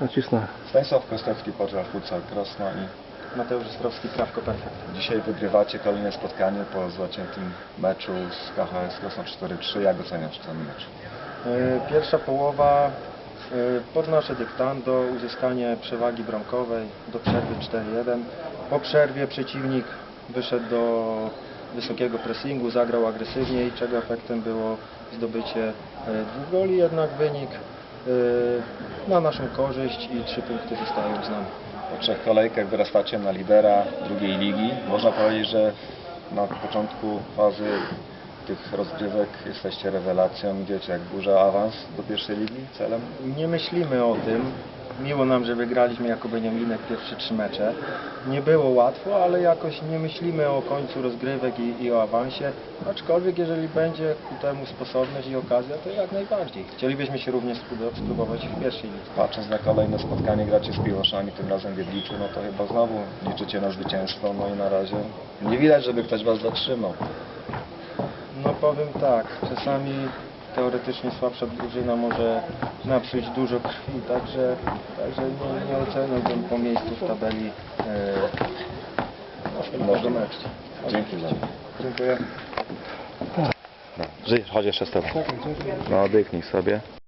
Nacisnę. Stanisław Kostecki, Portal Futsal Krosno i Mateusz Ostrowski, Prawko Perfekt. dzisiaj wygrywacie kolejne spotkanie po zwyciętym meczu z KHS Krosno 4-3. Jak oceniasz ten mecz? E, Pierwsza połowa e, pod nasze dyktando, uzyskanie przewagi bramkowej do przerwy 4-1. Po przerwie przeciwnik wyszedł do wysokiego pressingu, zagrał agresywniej, czego efektem było zdobycie e, dwóch goli, jednak wynik na naszą korzyść i trzy punkty zostają z nami. Po trzech kolejkach wyrastacie na lidera drugiej ligi. Można powiedzieć, że na początku fazy tych rozgrywek jesteście rewelacją, idziecie jak burza awans do pierwszej ligi celem. Nie myślimy o tym. Miło nam, że wygraliśmy jako Beniaminek pierwsze trzy mecze. Nie było łatwo, ale jakoś nie myślimy o końcu rozgrywek i, i o awansie. Aczkolwiek jeżeli będzie ku temu sposobność i okazja, to jak najbardziej. Chcielibyśmy się również spró- spróbować w pierwszej lidze. Patrząc na kolejne spotkanie gracie z Piłoszami, tym razem w Wiedliczu, no to chyba znowu liczycie na zwycięstwo, no i na razie nie widać, żeby ktoś was zatrzymał. No powiem tak, czasami teoretycznie słabsza drużyna może napsuć dużo krwi, także, także nie, nie oceniałbym po miejscu w tabeli e, naszego meczu. Dzięki za Dziękuję. No, żyj, chodź jeszcze z tobą. No, oddychnij sobie.